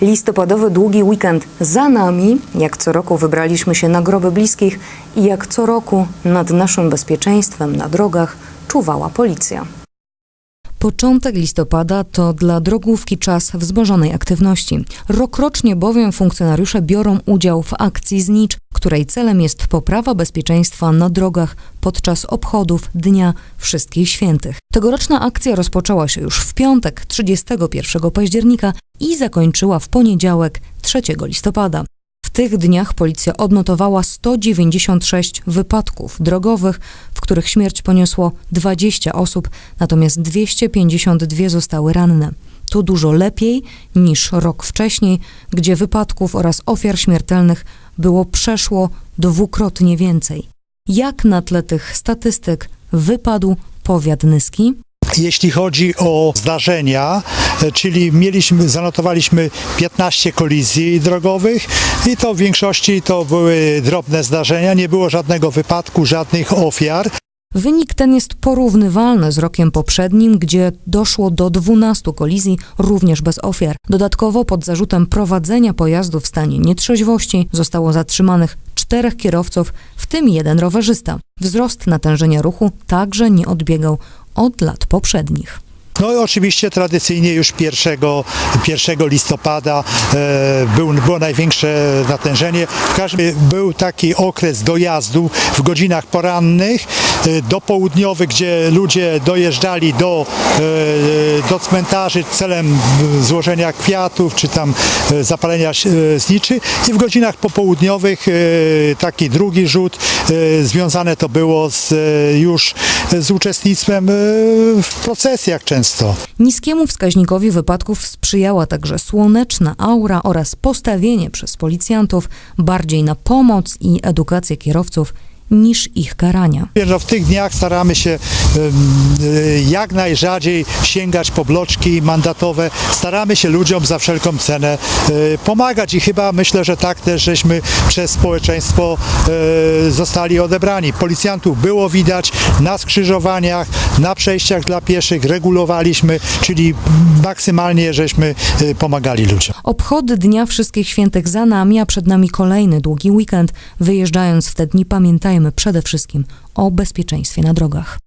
Listopadowy długi weekend za nami. Jak co roku wybraliśmy się na groby bliskich i jak co roku nad naszym bezpieczeństwem na drogach czuwała policja. Początek listopada to dla drogówki czas wzmożonej aktywności. Rokrocznie bowiem funkcjonariusze biorą udział w akcji Znicz, której celem jest poprawa bezpieczeństwa na drogach podczas obchodów Dnia Wszystkich Świętych. Tegoroczna akcja rozpoczęła się już w piątek 31 października i zakończyła w poniedziałek 3 listopada. Tych dniach policja odnotowała 196 wypadków drogowych, w których śmierć poniosło 20 osób, natomiast 252 zostały ranne. To dużo lepiej niż rok wcześniej, gdzie wypadków oraz ofiar śmiertelnych było przeszło dwukrotnie więcej. Jak na tle tych statystyk wypadł powiat Nyski? Jeśli chodzi o zdarzenia, czyli mieliśmy, zanotowaliśmy 15 kolizji drogowych i to w większości to były drobne zdarzenia, nie było żadnego wypadku, żadnych ofiar. Wynik ten jest porównywalny z rokiem poprzednim, gdzie doszło do 12 kolizji, również bez ofiar. Dodatkowo pod zarzutem prowadzenia pojazdu w stanie nietrzeźwości zostało zatrzymanych czterech kierowców, w tym jeden rowerzysta. Wzrost natężenia ruchu także nie odbiegał od lat poprzednich. No i oczywiście tradycyjnie już 1, 1 listopada e, był, było największe natężenie. W każdym był taki okres dojazdu w godzinach porannych e, do południowych, gdzie ludzie dojeżdżali do, e, do cmentarzy celem złożenia kwiatów czy tam e, zapalenia e, zniczy i w godzinach popołudniowych e, taki drugi rzut e, związane to było z, e, już z uczestnictwem e, w procesjach często. Niskiemu wskaźnikowi wypadków sprzyjała także słoneczna aura oraz postawienie przez policjantów bardziej na pomoc i edukację kierowców niż ich karania. No, w tych dniach staramy się jak najrzadziej sięgać po bloczki mandatowe. Staramy się ludziom za wszelką cenę y, pomagać i chyba myślę, że tak też żeśmy przez społeczeństwo y, zostali odebrani. Policjantów było widać na skrzyżowaniach, na przejściach dla pieszych, regulowaliśmy, czyli maksymalnie żeśmy y, pomagali ludziom. Obchody Dnia Wszystkich Świętych za nami, a przed nami kolejny długi weekend. Wyjeżdżając w te dni pamiętajmy przede wszystkim o bezpieczeństwie na drogach.